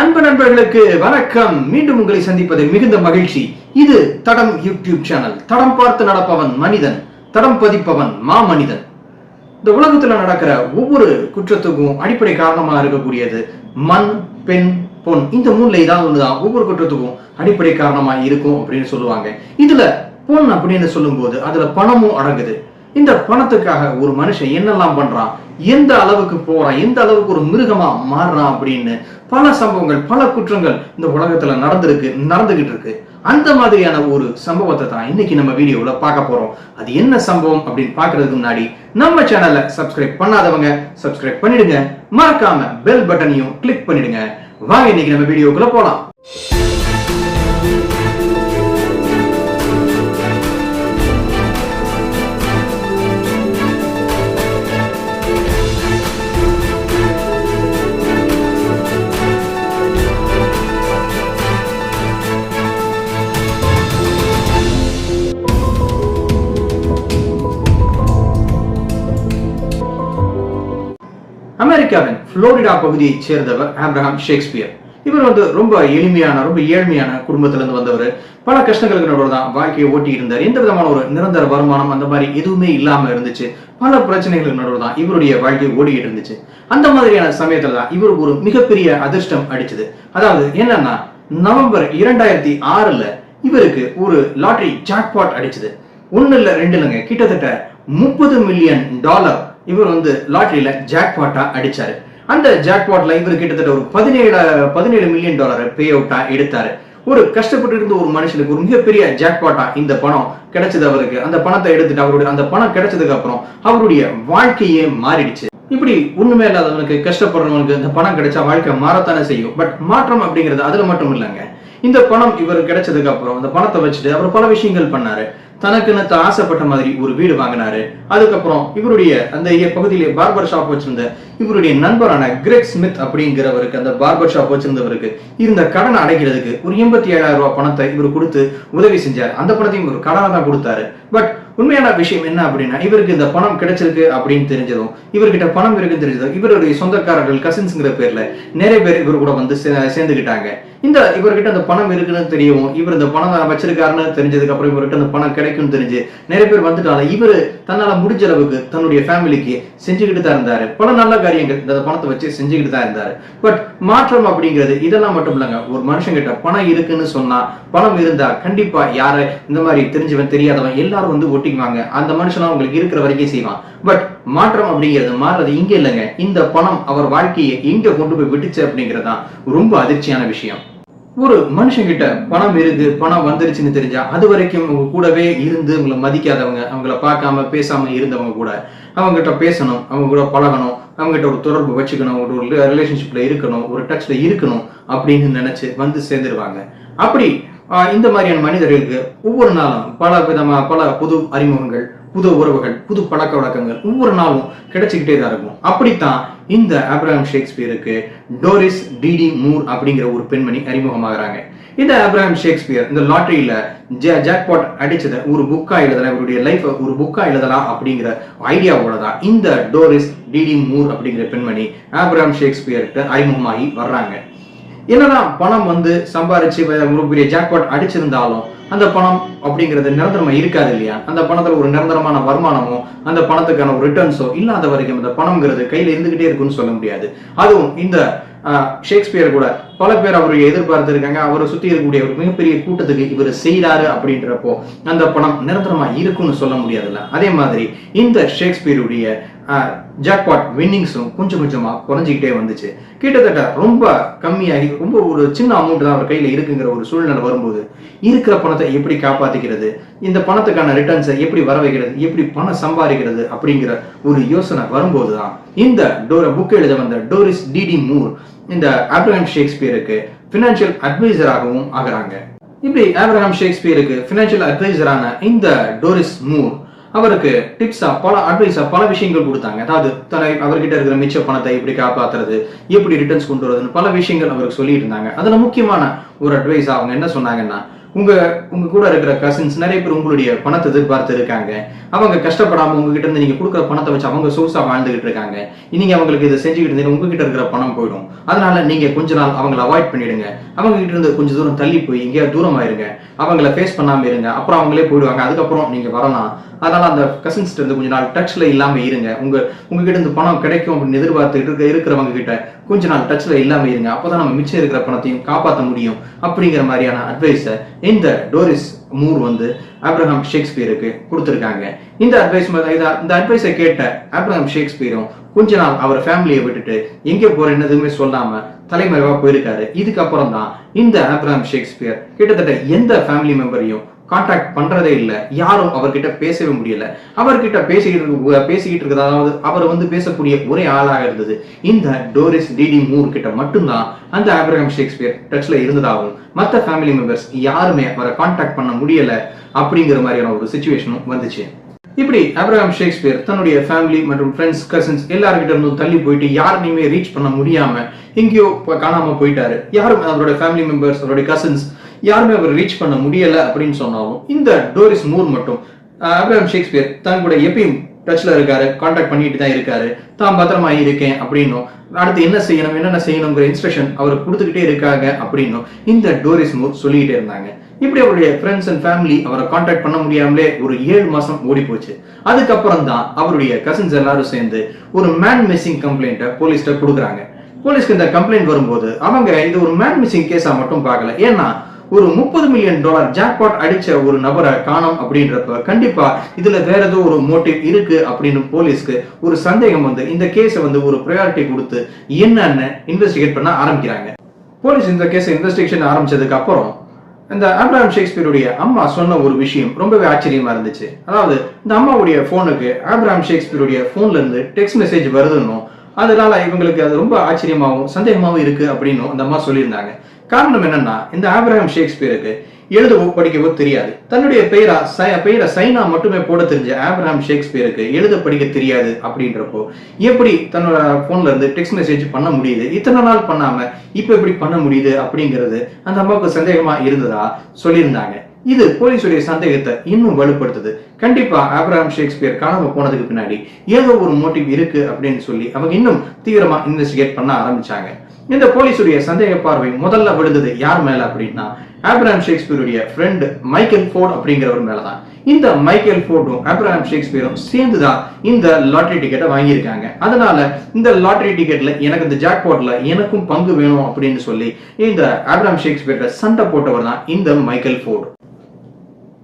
அன்பு நண்பர்களுக்கு வணக்கம். மீண்டும் உங்களை சந்திப்பதில் மிகுந்த மகிழ்ச்சி. இது தடம் யூடியூப் சேனல். தடம் பார்த்து நடப்பவன் மனிதன். தடம் பதிப்பவன் மா மனிதன் இந்த உலகத்துல நடக்கிற ஒவ்வொரு குற்றத்துக்கும் அடிப்படை காரணமா இருக்கக்கூடியது மண் பெண் பொன். இந்த மூணுல ஏதாவது ஒண்ணுதான். ஒவ்வொரு குற்றத்துக்கும் அடிப்படை காரணமா இருக்கும் அப்படின்னு சொல்லுவாங்க. இதுல பொன் அப்படின்னு சொல்லும்போது அதுல பணமும் அடங்குது. இந்த பணத்துக்காக ஒரு மனுஷன் என்னெல்லாம் பண்றான்? எந்த அளவுக்கு போறான்? எந்த அளவுக்கு ஒரு மிருகமா மாறுறான் அப்படின்னு பல சம்பவங்கள் பல குற்றங்கள் இந்த உலகத்துல நடந்திருக்கு நடந்துகிட்டு இருக்கு. அந்த மாதிரியான ஒரு சம்பவத்தை தான் இன்னைக்கு நம்ம வீடியோல பார்க்க போறோம். அது என்ன சம்பவம் அப்படின்னு பாக்குறதுக்கு முன்னாடி நம்ம சேனலை சப்ஸ்கிரைப் பண்ணாதவங்க சப்ஸ்கிரைப் பண்ணிடுங்க. மறக்காம பெல் பட்டனையும் கிளிக் பண்ணிடுங்க. வாங்க இன்னைக்கு நம்ம வீடியோக்குள்ள போலாம். புளோரிடா பகுதியைச் சேர்ந்தவர் ஆப்ரஹாம் ஷேக்ஸ்பியர். இவர் வந்து ரொம்ப எளிமையான ரொம்ப ஏழ்மையான குடும்பத்துல இருந்து வந்தவர். பல கஷ்டங்களுக்கு நடுவில் தான் வாழ்க்கையை ஓட்டி இருந்தார் எந்த விதமான ஒரு நிரந்தர வருமானம் அந்த மாதிரி எதுவுமே இல்லாம இருந்துச்சு. பல பிரச்சனைகளுக்கு நடுவில் தான் இவருடைய வாழ்க்கை ஓடிக்கிட்டு இருந்துச்சு. அந்த மாதிரியான சமயத்துல தான் இவருக்கு ஒரு மிகப்பெரிய அதிர்ஷ்டம் அடிச்சது. அதாவது என்னன்னா நவம்பர் இரண்டாயிரத்தி ஆறுல இவருக்கு ஒரு லாட்டரி ஜாக்பாட் அடிச்சது. ஒண்ணு இல்ல ரெண்டு இல்லைங்க கிட்டத்தட்ட முப்பது மில்லியன் டாலர் இவர் வந்து லாட்டரியில ஜாக்பாட்டா அடிச்சாரு. அந்த ஜாக்பாட்ல இவர் கிட்டத்தட்ட ஒரு பதினேழு பதினேழு மில்லியன் டாலர் பே அவுட்டா எடுத்தாரு. ஒரு கஷ்டப்பட்டு இருந்த ஒரு மனுஷனுக்கு ஒரு மிகப்பெரிய ஜாக்பாட்டா இந்த பணம் கிடைச்சது அவருக்கு. அந்த பணத்தை எடுத்துட்டு அவருடைய அந்த பணம் கிடைச்சதுக்கு அப்புறம் அவருடைய வாழ்க்கையே மாறிடுச்சு. இப்படி ஒண்ணுமே இல்லாதவனுக்கு கஷ்டப்படுறவனுக்கு இந்த பணம் கிடைச்சா வாழ்க்கை மாறத்தானே செய்யும். பட் மாற்றம் அப்படிங்கிறது அதுல மட்டும் இல்லைங்க. இந்த பணம் இவர் கிடைச்சதுக்கு அப்புறம் அந்த பணத்தை வச்சுட்டு அவர் பல விஷயங்கள் பண்ணாரு. தனக்குன்னு தான் ஆசைப்பட்ட மாதிரி ஒரு வீடு வாங்கினாரு. அதுக்கப்புறம் இவருடைய அந்த பகுதியிலே பார்பர் ஷாப் வச்சிருந்த இவருடைய நண்பரான கிரெக் ஸ்மித் அப்படிங்கிறவருக்கு அந்த பார்பர் ஷாப் வச்சிருந்தவருக்கு இருந்த கடனை அடைக்கிறதுக்கு ஒரு எண்பத்தி ஏழாயிரம் ரூபாய் பணத்தை இவர் கொடுத்து உதவி செஞ்சார். அந்த பணத்தையும் ஒரு கடனை தான் கொடுத்தாரு. பட் உண்மையான விஷயம் என்ன அப்படின்னா இவருக்கு இந்த பணம் கிடைச்சிருக்கு அப்படின்னு தெரிஞ்சதும் இவர்கிட்ட பணம் இருக்குன்னு தெரிஞ்சதும் இவருடைய சொந்தக்காரர்கள் கசின்ஸ்ங்கிற பேர்ல நிறைய பேர் இவர் கூட வந்து சேர்ந்துக்கிட்டாங்க இந்த இவர்கிட்ட அந்த பணம் இருக்குன்னு தெரியவும் இவர் இந்த பணம் வச்சிருக்காருன்னு தெரிஞ்சதுக்கு அப்புறம் இவர்கிட்ட அந்த பணம் கிடைக்கும்னு தெரிஞ்சு நிறைய பேர் வந்துட்டாலும் இவர் தன்னால முடிஞ்ச அளவுக்கு தன்னுடைய ஃபேமிலிக்கு செஞ்சுக்கிட்டு தான் இருந்தாரு. பல நல்ல காரியங்கள் இந்த பணத்தை வச்சு செஞ்சுக்கிட்டு தான் இருந்தாரு. பட் மாற்றம் அப்படிங்கிறது இதெல்லாம் மட்டும் இல்லைங்க. ஒரு மனுஷங்கிட்ட பணம் இருக்குன்னு சொன்னா பணம் இருந்தா கண்டிப்பா யார இந்த மாதிரி தெரிஞ்சவன் தெரியாதவன் எல்லாரும் வந்து ஒட்டிக்குவாங்க அந்த மனுஷனும் அவங்களுக்கு இருக்கிற வரைக்கும் செய்வான். பட் மாற்றம் அப்படிங்கிறது மாறுறது இங்க இல்லைங்க. இந்த பணம் அவர் வாழ்க்கையை எங்க கொண்டு போய் விட்டுச்சு அப்படிங்கிறதான் ரொம்ப அதிர்ச்சியான விஷயம். ஒரு மனுஷங்கிட்ட பணம் இருக்கு பணம் வந்துருச்சுன்னு தெரிஞ்சா அது வரைக்கும் உங்க கூடவே இருந்து உங்களை மதிக்காதவங்க அவங்கள பார்க்காம பேசாம இருந்தவங்க கூட அவங்க கிட்ட பேசணும் அவங்க கூட பழகணும் அவங்க கிட்ட ஒரு தொடர்பு வச்சுக்கணும் ஒரு ரிலேஷன்ஷிப்ல இருக்கணும் ஒரு டச்ல இருக்கணும் அப்படின்னு நினைச்சு வந்து சேர்ந்துருவாங்க. அப்படி இந்த மாதிரியான மனிதர்களுக்கு ஒவ்வொரு நாளும் பல விதமா பல புது அறிமுகங்கள் புது உறவுகள் புது பழக்க வழக்கங்கள் ஒவ்வொரு நாளும் கிடைச்சிக்கிட்டே தான் இருக்கும். அப்படித்தான் இந்த அப்ராஹாம் ஷேக்ஸ்பியருக்கு டோரிஸ் டிடி மூர் அப்படிங்கிற ஒரு பெண்மணி அறிமுகமாகறாங்க. இந்த அப்ராஹாம் ஷேக்ஸ்பியர் இந்த லாட்டரியில ஜாக்பாட் அடிச்சதை ஒரு புக்கா எழுதலாம் இவருடைய லைஃப் ஒரு புக்கா எழுதலாம் அப்படிங்கிற ஐடியாவோட தான் இந்த டோரிஸ் டிடி மூர் அப்படிங்கிற பெண்மணி ஆப்ராம் ஷேக்ஸ்பியர்கிட்ட அறிமுகமாகி வர்றாங்க. என்னதான் பணம் வந்து சம்பாரிச்சு ஒரு பெரிய ஜாக்பாட் அடிச்சிருந்தாலும் அந்த பணம் அப்படிங்கிறது நிரந்தரமா இருக்காது இல்லையா? அந்த பணத்துல ஒரு நிரந்தரமான வருமானமோ அந்த பணத்துக்கான ஒரு ரிட்டர்ன்ஸோ இல்லாத வரைக்கும் அந்த பணம்ங்கிறது கையில இருந்துகிட்டே இருக்குன்னு சொல்ல முடியாது. அதுவும் இந்த ஆஹ், ஷேக்ஸ்பியர் கூட பல பேர் அவரை எதிர்பார்த்து இருக்காங்க அவரை சுத்தி இருக்கக்கூடிய ஒரு மிகப்பெரிய கூட்டத்துக்கு இவர் செய்யறாரு அப்படின்றப்போ அந்த பணம் நிரந்தரமா இருக்குன்னு சொல்ல முடியாதுல்ல. அதே மாதிரி இந்த ஷேக்ஸ்பியருடைய ஜாக்பாட் வின்னிங்ஸும் கொஞ்சம் கொஞ்சமாக குறைஞ்சிக்கிட்டே வந்துச்சு. கிட்டத்தட்ட ரொம்ப கம்மியாகி ரொம்ப ஒரு சின்ன அமௌண்ட் தான் அவர் கையில் இருக்குங்கிற ஒரு சூழ்நிலை வரும்போது இருக்கிற பணத்தை எப்படி காப்பாற்றிக்கிறது இந்த பணத்துக்கான ரிட்டர்ன்ஸை எப்படி வர வைக்கிறது எப்படி பணம் சம்பாதிக்கிறது அப்படிங்கிற ஒரு யோசனை வரும்போது தான் இந்த டோர புக் எழுத வந்த டோரிஸ் டிடி மூர் இந்த ஆப்ரஹாம் ஷேக்ஸ்பியருக்கு ஃபினான்ஷியல் அட்வைசராகவும் ஆகுறாங்க. இப்படி ஆப்ரஹாம் ஷேக்ஸ்பியருக்கு ஃபினான்ஷியல் அட்வைசரான இந்த டோரிஸ் மூர் அவருக்கு டிப்ஸா பல அட்வைஸா பல விஷயங்கள் கொடுத்தாங்க. அதாவது தன்னை அவர்கிட்ட இருக்கிற மிச்ச பணத்தை எப்படி காப்பாத்துறது எப்படி ரிட்டர்ன்ஸ் கொண்டு வரதுன்னு பல விஷயங்கள் அவருக்கு சொல்லிட்டு இருந்தாங்க அதுல முக்கியமான ஒரு அட்வைஸ் அவங்க என்ன சொன்னாங்கன்னா உங்க உங்க கூட இருக்கிற கசின்ஸ் நிறைய பேர் உங்களுடைய பணத்தை எதிர்பார்த்து இருக்காங்க. அவங்க கஷ்டப்படாம உங்ககிட்ட இருந்து நீங்க கொடுக்குற பணத்தை வச்சு அவங்க சோர்ஸா வாழ்ந்துகிட்டு இருக்காங்க. நீங்க அவங்களுக்கு இதை செஞ்சுக்கிட்டு இருந்தீங்க உங்ககிட்ட இருக்கிற பணம் போயிடும். அதனால நீங்க கொஞ்ச நாள் அவங்கள அவாய்ட் பண்ணிடுங்க. அவங்க கிட்ட இருந்து கொஞ்சம் தூரம் தள்ளி போய் எங்கேயாவது தூரம் ஆயிருங்க அவங்கள ஃபேஸ் பண்ணாம இருங்க. அப்புறம் அவங்களே போயிடுவாங்க. அதுக்கப்புறம் நீங்க வரலாம். அதனால் அந்த கசின்ஸ்ல இருந்து கொஞ்ச நாள் டச்சில் இல்லாமல் இருங்க. உங்கள் உங்ககிட்ட இந்த பணம் கிடைக்கும் அப்படின்னு எதிர்பார்த்துட்டு இருக்க இருக்கிறவங்க கிட்ட கொஞ்ச நாள் டச்சில் இல்லாமல் இருங்க. அப்பதான் நம்ம மிச்சம் இருக்கிற பணத்தையும் காப்பாற்ற முடியும் அப்படிங்கிற மாதிரியான அட்வைஸை இந்த டோரிஸ் மூர் வந்து ஆப்ரஹாம் ஷேக்ஸ்பியருக்கு கொடுத்துருக்காங்க. இந்த அட்வைஸ் இந்த அட்வைஸை கேட்ட ஆப்ரஹாம் ஷேக்ஸ்பியரும் கொஞ்ச நாள் அவர் ஃபேமிலியை விட்டுட்டு எங்கே போறேன்னு எதுவுமே சொல்லாம தலைமறைவா போயிருக்காரு. இதுக்கப்புறம் தான் இந்த ஆப்ரஹாம் ஷேக்ஸ்பியர் கிட்டத்தட்ட எந்த ஃபேமிலி மெம்பரையும் கான்டாக்ட் பண்றதே இல்லை. யாரும் அவர்கிட்ட பேசவே முடியல. அவர்கிட்ட பேசிக்கிட்டு பேசிக்கிட்டு இருக்கிறது? அதாவது அவர் வந்து பேசக்கூடிய ஒரே ஆளாக இருந்தது. இந்த டோரிஸ் டிடி மூர் கிட்ட மட்டும்தான் அந்த ஆப்ரஹாம் ஷேக்ஸ்பியர் டச்ல இருந்ததாகவும் மற்ற ஃபேமிலி மெம்பர்ஸ் யாருமே அவரை கான்டாக்ட் பண்ண முடியல அப்படிங்கிற மாதிரியான ஒரு சுச்சுவேஷனும் வந்துச்சு. இப்படி அப்ரஹாம் ஷேக்ஸ்பியர் தன்னுடைய ஃபேமிலி மற்றும் ஃப்ரெண்ட்ஸ் கசின்ஸ் எல்லாருக்கிட்ட இருந்தும் தள்ளி போயிட்டு யாரையுமே ரீச் பண்ண முடியாம எங்கேயோ காணாம போயிட்டாரு. யாரும் அவரோட ஃபேமிலி மெம்பர்ஸ் அவருடைய கசின்ஸ் யாருமே அவர் ரீச் பண்ண முடியல அப்படின்னு சொன்னாலும் இந்த டோரிஸ் மூர் மட்டும் ஆஹ், ஷேக்ஸ்பியர் தன் கூட எப்பயும் டச்ல இருக்காரு கான்டாக்ட் பண்ணிட்டு தான் இருக்காரு. தான் பத்திரமா இருக்கேன் அப்படின்னும். அடுத்து என்ன செய்யணும் என்னென்ன செய்யணுங்கிற இன்ஸ்ட்ரக்ஷன் அவர் கொடுத்துக்கிட்டே இருக்காங்க அப்படின்னும். இந்த டோரிஸ் மூர் சொல்லிக்கிட்டே இருந்தாங்க. இப்படி அவருடைய ஃப்ரெண்ட்ஸ் அண்ட் ஃபேமிலி அவரை கான்டாக்ட் பண்ண முடியாமலே ஒரு ஏழு மாசம் ஓடி போச்சு அதுக்கப்புறம் தான் அவருடைய கசின்ஸ் எல்லாரும் சேர்ந்து ஒரு மேன் மிஸ்ஸிங் கம்ப்ளைண்ட்டை போலீஸ்கிட்ட கொடுக்குறாங்க. போலீஸ்க்கு இந்த கம்ப்ளைண்ட் வரும்போது அவங்க இது ஒரு மேன் மிஸ்ஸிங் கேஸா மட்டும் பார்க்கல. ஏன்னா ஒரு முப்பது மில்லியன் டாலர் ஜாக்பாட் அடிச்ச ஒரு நபரை காணோம் அப்படின்றப்ப கண்டிப்பா இதுல வேற ஏதோ ஒரு மோட்டிவ் இருக்கு அப்படின்னு போலீஸ்க்கு ஒரு சந்தேகம் வந்து இந்த கேஸை வந்து ஒரு ப்ரையாரிட்டி கொடுத்து என்னன்னு இன்வெஸ்டிகேட் பண்ண ஆரம்பிக்கிறாங்க. போலீஸ் இந்த கேஸை இன்வெஸ்டிகேஷன் ஆரம்பிச்சதுக்கு அப்புறம் இந்த ஆப்ரஹாம் ஷேக்ஸ்பியருடைய அம்மா சொன்ன ஒரு விஷயம் ரொம்பவே ஆச்சரியமா இருந்துச்சு. அதாவது இந்த அம்மாவுடைய போனுக்கு ஆப்ரஹாம் ஷேக்ஸ்பியருடைய போன்ல இருந்து டெக்ஸ்ட் மெசேஜ் வருதுன்னும் அதனால இவங்களுக்கு அது ரொம்ப ஆச்சரியமாகவும் சந்தேகமாகவும் இருக்கு அப்படின்னு அந்த அம்மா சொல்லியிருந்தாங்க. காரணம் என்னன்னா இந்த ஆப்ரஹாம் ஷேக்ஸ்பியருக்கு எழுதவோ படிக்கவோ தெரியாது. தன்னுடைய பெயரா சை- பெயரை சைனா மட்டுமே போட தெரிஞ்ச ஆப்ரஹாம் ஷேக்ஸ்பியருக்கு எழுத படிக்க தெரியாது அப்படின்றப்போ எப்படி தன்னோட போன்ல இருந்து டெக்ஸ்ட் மெசேஜ் பண்ண முடியுது? இத்தனை நாள் பண்ணாம இப்ப எப்படி பண்ண முடியுது அப்படிங்கிறது அந்த அம்மாவுக்கு சந்தேகமா இருந்ததா சொல்லியிருந்தாங்க. இது போலீஸுடைய சந்தேகத்தை இன்னும் வலுப்படுத்துது. கண்டிப்பா ஆப்ரஹாம் ஷேக்ஸ்பியர் காணாம போனதுக்கு பின்னாடி ஏதோ ஒரு மோட்டிவ் இருக்கு அப்படின்னு சொல்லி அவங்க இன்னும் தீவிரமா இன்வெஸ்டிகேட் பண்ண ஆரம்பிச்சாங்க. இந்த போலீஸுடைய சந்தேக பார்வை முதல்ல விழுந்தது யார் மேல அப்படின்னா ஆப்ரஹாம் ஷேக்ஸ்பியருடைய ஃப்ரெண்ட் மைக்கேல் ஃபோர்ட் அப்படிங்கிறவர் மேலதான். இந்த மைக்கேல் ஃபோர்டும் ஆப்ரஹாம் ஷேக்ஸ்பியரும் சேர்ந்துதான் இந்த லாட்டரி டிக்கெட்டை வாங்கியிருக்காங்க. அதனால இந்த லாட்டரி டிக்கெட்ல எனக்கு இந்த ஜாக்பாட்ல எனக்கும் பங்கு வேணும் அப்படின்னு சொல்லி இந்த ஆப்ரஹாம் ஷேக்ஸ்பியர்கிட்ட சண்டை போட்டவர் தான் இந்த மைக்கேல் ஃபோர்டு.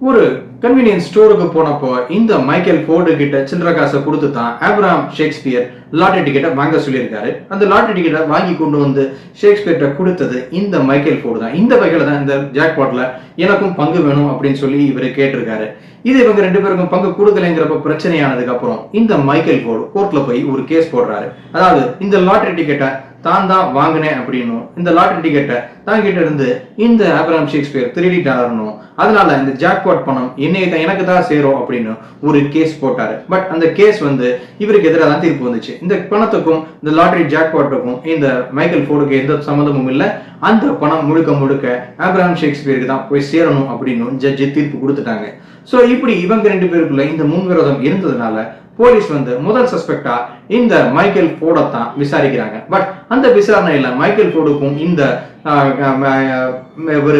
ஒரு கன்வீனியன்ஸ் ஸ்டோருக்கு போனப்போ இந்த மைக்கேல் ஃபோர்டு கிட்ட சில்லற காசை கொடுத்து தான் ஆப்ராம் ஷேக்ஸ்பியர் லாட்டரி டிக்கெட்டை வாங்க சொல்லியிருக்காரு. அந்த லாட்டரி டிக்கெட்டை வாங்கி கொண்டு வந்து ஷேக்ஸ்பியர்கிட்ட கொடுத்தது இந்த மைக்கேல் ஃபோர்டு தான். இந்த வகையில தான் இந்த ஜாக்பாட்ல எனக்கும் பங்கு வேணும் அப்படின்னு சொல்லி இவர் கேட்டிருக்காரு. இது இவங்க ரெண்டு பேருக்கும் பங்கு கொடுக்கலைங்கிறப்ப பிரச்சனையானதுக்கு அப்புறம் இந்த மைக்கேல் ஃபோர்டு கோர்ட்ல போய் ஒரு கேஸ் போடுறாரு. அதாவது இந்த லாட்டரி டிக்கெட்டை தான் தான் வாங்கினேன் அப்படின்னும். இந்த லாட்டரி டிக்கெட்டை தான் கிட்ட இருந்து இந்த ஆபிரஹாம் ஷேக்ஸ்பியர் திருடிட்டாருன்னும் அதனால இந்த ஜாக்பாட் பணம் என்னை தான் எனக்கு தான் சேரும் அப்படின்னு ஒரு கேஸ் போட்டாரு. பட் அந்த கேஸ் வந்து இவருக்கு எதிராக தான் தீர்ப்பு வந்துச்சு. இந்த பணத்துக்கும் இந்த லாட்டரி ஜாக்பாட்டுக்கும் இந்த மைக்கேல் ஃபோர்டுக்கு எந்த சம்மந்தமும் இல்லை. அந்த பணம் முழுக்க முழுக்க ஆப்ரஹாம் ஷேக்ஸ்பியருக்கு தான் போய் சேரணும் அப்படின்னு ஜட்ஜி தீர்ப்பு கொடுத்துட்டாங்க. ஸோ இப்படி இவங்க ரெண்டு பேருக்குள்ள இந்த முன்விரோதம் இருந்ததுனால போலீஸ் வந்து முதல் சஸ்பெக்டா இந்த மைக்கேல் ஃபோர்டை தான் விசாரிக்கிறாங்க. பட் அந்த விசாரணையில மைக்கேல் ஃபோர்டுக்கும் இந்த ஆஹ், ஆஹ், இவர்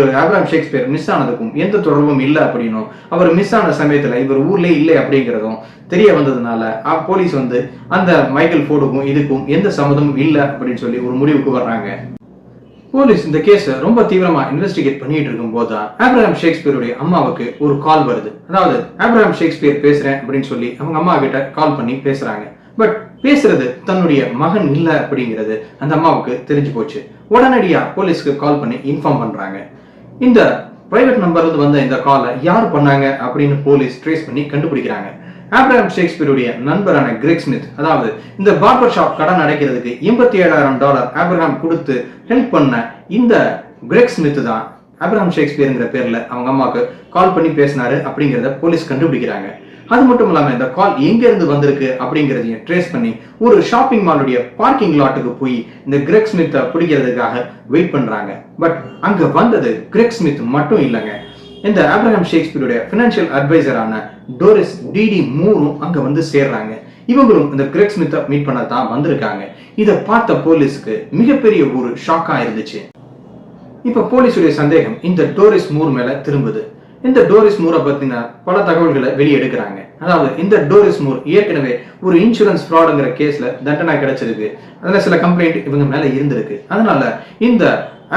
ஷேக்ஸ்பியர் மிஸ் ஆனதுக்கும் எந்த தொடர்பும் இல்லை அப்படின்னும் அவர் மிஸ் ஆன சமயத்துல இவர் ஊர்லயே இல்லை அப்படிங்கிறதும் தெரிய வந்ததுனால போலீஸ் வந்து அந்த மைக்கேல் ஃபோர்டுக்கும் இதுக்கும் எந்த சம்மதமும் இல்லை அப்படின்னு சொல்லி ஒரு முடிவுக்கு வர்றாங்க. போலீஸ் இந்த கேஸை ரொம்ப தீவிரமா இன்வெஸ்டிகேட் பண்ணிட்டு இருக்கும்போது தான் ஆப்ரஹாம் ஷேக்ஸ்பியருடைய அம்மாவுக்கு ஒரு கால் வருது. அதாவது ஆப்ரஹாம் ஷேக்ஸ்பியர் பேசுறேன் அப்படின்னு சொல்லி அவங்க அம்மா கிட்ட கால் பண்ணி பேசுறாங்க. பட் பேசுறது தன்னுடைய மகன் இல்ல அப்படிங்கிறது அந்த அம்மாவுக்கு தெரிஞ்சு போச்சு. உடனடியா போலீஸ்க்கு கால் பண்ணி இன்ஃபார்ம் பண்றாங்க. இந்த பிரைவேட் நம்பர்ல வந்த இந்த காலை யார் பண்ணாங்க அப்படின்னு போலீஸ் ட்ரேஸ் பண்ணி கண்டுபிடிக்கிறாங்க. ஆப்ரஹாம் ஷேக்ஸ்பியருடைய நண்பரான கிரெக் ஸ்மித் அதாவது இந்த பார்பர் ஷாப் கடன் அடைக்கிறதுக்கு எண்பத்தி ஏழாயிரம் டாலர் ஆப்ரஹாம் கொடுத்து ஹெல்ப் பண்ண இந்த கிரெக் ஸ்மித் தான் ஆப்ரஹாம் ஷேக்ஸ்பியருங்கிற பேர்ல அவங்க அம்மாவுக்கு கால் பண்ணி பேசினாரு அப்படிங்கிறத போலீஸ் கண்டுபிடிக்கிறாங்க. அது மட்டும் இல்லாமல் இந்த கால் எங்கேருந்து வந்திருக்கு அப்படிங்கிறதையும் ட்ரேஸ் பண்ணி ஒரு ஷாப்பிங் மாலுடைய பார்க்கிங் லாட்டுக்கு போய் இந்த கிரெக் ஸ்மித்தை பிடிக்கிறதுக்காக வெயிட் பண்றாங்க. பட் அங்கே வந்தது கிரெக் ஸ்மித் மட்டும் இல்லைங்க. இந்த ஆப்ரஹாம் ஷேக்ஸ்பியருடைய ஃபினான்ஷியல் அட்வைசரான டோரிஸ் டிடி மூரும் அங்க வந்து சேர்றாங்க. இவங்களும் இந்த கிரெக் ஸ்மித்தை மீட் பண்ண தான் வந்திருக்காங்க. இதை பார்த்த போலீஸ்க்கு மிகப்பெரிய ஒரு ஷாக்கா இருந்துச்சு. இப்ப போலீஸுடைய சந்தேகம் இந்த டோரிஸ் மூர் மேல திரும்புது. இந்த டோரிஸ் மூரை பத்தின பல தகவல்களை வெளியெடுக்கிறாங்க. அதாவது இந்த டோரிஸ் மூர் ஏற்கனவே ஒரு இன்சூரன்ஸ் ஃப்ராடுங்கிற கேஸ்ல தண்டனை கிடைச்சிருக்கு. அதில் சில கம்ப்ளைண்ட் இவங்க மேல இருந்திருக்கு. அதனால இந்த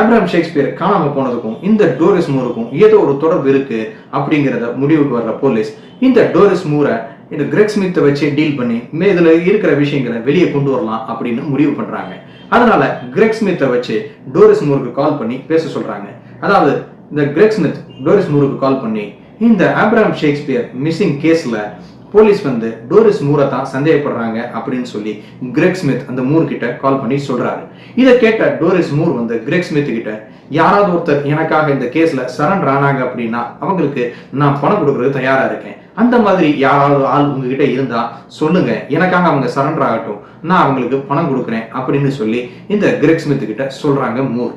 ஆப்ரஹாம் ஷேக்ஸ்பியர் காணாம போனதுக்கும் இந்த டோரிஸ் மூருக்கும் ஏதோ ஒரு தொடர்பு இருக்கு அப்படிங்கிறத முடிவுக்கு வர்ற போலீஸ் இந்த டோரிஸ் மூரை இந்த கிரெக் ஸ்மித்தை வச்சு டீல் பண்ணி மே இதுல இருக்கிற விஷயங்களை வெளியே கொண்டு வரலாம் அப்படின்னு முடிவு பண்றாங்க. அதனால கிரெக் ஸ்மித்தை வச்சு டோரிஸ் மூருக்கு கால் பண்ணி பேச சொல்றாங்க. அதாவது இந்த கிரெக் ஸ்மித் டோரிஸ் மூருக்கு கால் பண்ணி இந்த ஆப்ரஹாம் ஷேக்ஸ்பியர் மிஸ்ஸிங் கேஸ்ல போலீஸ் வந்து டோரிஸ் மூரை தான் சந்தேகப்படுறாங்க அப்படின்னு சொல்லி கிரெக் ஸ்மித் அந்த மூர் கிட்ட கால் பண்ணி சொல்றாரு. இதை கேட்ட டோரிஸ் மூர் வந்து கிரெக் ஸ்மித் கிட்ட யாராவது ஒருத்தர் எனக்காக இந்த கேஸ்ல சரண்டர் ஆனாங்க அப்படின்னா அவங்களுக்கு நான் பணம் கொடுக்கறது தயாரா இருக்கேன். அந்த மாதிரி யாராவது ஆள் உங்ககிட்ட இருந்தா சொல்லுங்க. எனக்காக அவங்க சரண்டர் ஆகட்டும். நான் அவங்களுக்கு பணம் கொடுக்குறேன். அப்படின்னு சொல்லி இந்த கிரெக் ஸ்மித் கிட்ட சொல்றாங்க மூர்.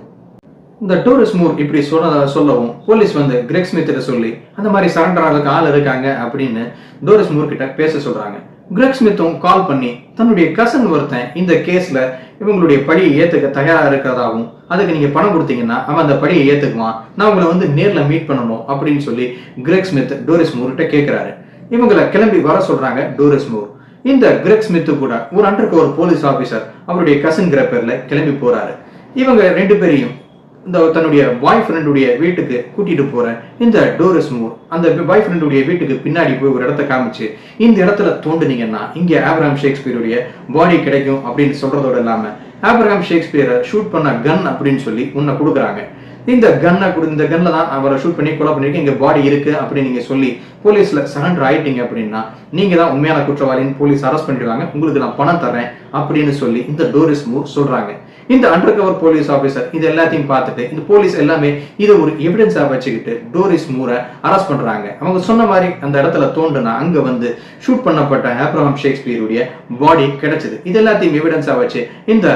இந்த டூரிஸ்ட் மூர் இப்படி சொன்னதா சொல்லவும் போலீஸ் வந்து கிரெக் ஸ்மித்திட்ட சொல்லி அந்த மாதிரி சரண்டர் ஆகிறதுக்கு ஆள் இருக்காங்க அப்படின்னு டோரிஸ் மூர் கிட்ட பேச சொல்றாங்க. கிரெக் ஸ்மித்தும் கால் பண்ணி தன்னுடைய கசன் ஒருத்தன் இந்த கேஸ்ல இவங்களுடைய படியை ஏத்துக்க தயாரா இருக்கிறதாவும் அதுக்கு நீங்க பணம் கொடுத்தீங்கன்னா அவன் அந்த படியை ஏத்துக்குவான். நான் உங்களை வந்து நேர்ல மீட் பண்ணணும் அப்படின்னு சொல்லி கிரெக் ஸ்மித் டோரிஸ் மூர்கிட்ட கேட்கிறாரு இவங்களை கிளம்பி வர சொல்றாங்க டோரிஸ் மூர் இந்த கிரெக் ஸ்மித்து கூட ஒரு அண்டருக்கு ஒரு போலீஸ் ஆபீசர் அவருடைய கசன்கிற பேர்ல கிளம்பி போறாரு. இவங்க ரெண்டு பேரையும் இந்த தன்னுடைய பாய் ஃப்ரெண்டுடைய வீட்டுக்கு கூட்டிட்டு போறேன். இந்த டோரஸ் மூர் அந்த பாய் ஃப்ரெண்டுடைய வீட்டுக்கு பின்னாடி போய் ஒரு இடத்த காமிச்சு இந்த இடத்துல தோண்டுனீங்கன்னா இங்க ஆப்ரஹாம் ஷேக்ஸ்பியருடைய பாடி கிடைக்கும் அப்படின்னு சொல்றதோட இல்லாம ஆப்ரஹாம் ஷேக்ஸ்பியரை ஷூட் பண்ண கன் அப்படின்னு சொல்லி உன்னை கொடுக்குறாங்க. இந்த கன்னை கொடு இந்த கன்ல தான் அவரை ஷூட் பண்ணி கொலை பண்ணிருக்கேன் இங்க பாடி இருக்கு அப்படின்னு நீங்க சொல்லி போலீஸ்ல சரண்டர் ஆயிட்டீங்க அப்படின்னா நீங்க தான் உண்மையான குற்றவாளின்னு போலீஸ் அரெஸ்ட் பண்ணிடுவாங்க. உங்களுக்கு நான் பணம் தரேன் அப்படின்னு சொல்லி இந்த டோரிஸ் மூர் சொல்றாங்க. இந்த அண்டர் கவர் போலீஸ் ஆபீசர் இது எல்லாத்தையும் பார்த்துட்டு இந்த போலீஸ் எல்லாமே இதை ஒரு எவிடன்ஸா வச்சுக்கிட்டு டோரிஸ் மூரை அரெஸ்ட் பண்றாங்க. அவங்க சொன்ன மாதிரி அந்த இடத்துல தோண்டுனா அங்க வந்து ஷூட் பண்ணப்பட்ட ஆப்ரஹாம் ஷேக்ஸ்பியருடைய பாடி கிடைச்சது. இது எல்லாத்தையும் எவிடன்ஸா வச்சு இந்த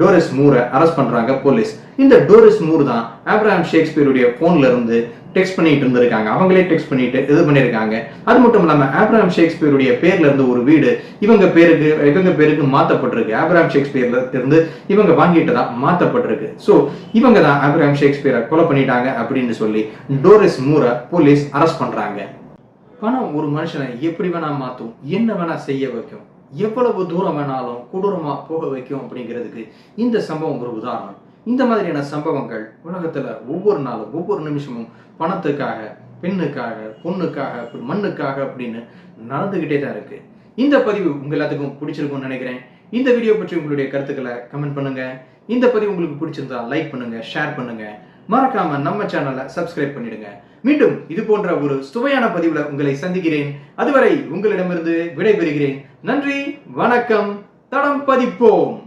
டோரிஸ் மூரை அரெஸ்ட் பண்றாங்க போலீஸ் இந்த டோரிஸ் மூர் தான் ஆப்ரஹாம் ஷேக்ஸ்பியருடைய போன்ல இருந்து டெக்ஸ்ட் பண்ணிட்டு இருந்திருக்காங்க. அவங்களே டெக்ஸ்ட் பண்ணிட்டு இது பண்ணிருக்காங்க. அது மட்டும் இல்லாம ஆப்ராம் ஷேக்ஸ்பியருடைய பேர்ல இருந்து ஒரு வீடு இவங்க பேருக்கு இவங்க பேருக்கு மாத்தப்பட்டிருக்கு. ஆப்ராம் ஷேக்ஸ்பியர்ல இருந்து இவங்க வாங்கிட்டு தான் மாத்தப்பட்டிருக்கு. சோ இவங்க தான் ஆப்ராம் ஷேக்ஸ்பியரை கொலை பண்ணிட்டாங்க அப்படின்னு சொல்லி டோரிஸ் மூரை போலீஸ் அரெஸ்ட் பண்றாங்க. பணம் ஒரு மனுஷனை எப்படி வேணா மாத்தும் என்ன வேணா செய்ய வைக்கும் எவ்வளவு தூரம் வேணாலும் கொடூரமா போக வைக்கும் அப்படிங்கிறதுக்கு இந்த சம்பவம் ஒரு உதாரணம். இந்த மாதிரியான சம்பவங்கள் உலகத்துல ஒவ்வொரு நாளும் ஒவ்வொரு நிமிஷமும் பணத்துக்காக பெண்ணுக்காக பொண்ணுக்காக மண்ணுக்காக அப்படின்னு நடந்துகிட்டே தான் இருக்கு. இந்த பதிவு உங்க எல்லாத்துக்கும் பிடிச்சிருக்கும்னு நினைக்கிறேன். இந்த வீடியோ பற்றி உங்களுடைய கருத்துக்களை கமெண்ட் பண்ணுங்க. இந்த பதிவு உங்களுக்கு பிடிச்சிருந்தா லைக் பண்ணுங்க ஷேர் பண்ணுங்க. மறக்காம நம்ம சேனலை சப்ஸ்கிரைப் பண்ணிடுங்க. மீண்டும் இது போன்ற ஒரு சுவையான பதிவுல உங்களை சந்திக்கிறேன். அதுவரை உங்களிடமிருந்து விடைபெறுகிறேன். நன்றி வணக்கம் தடம் பதிப்போம்.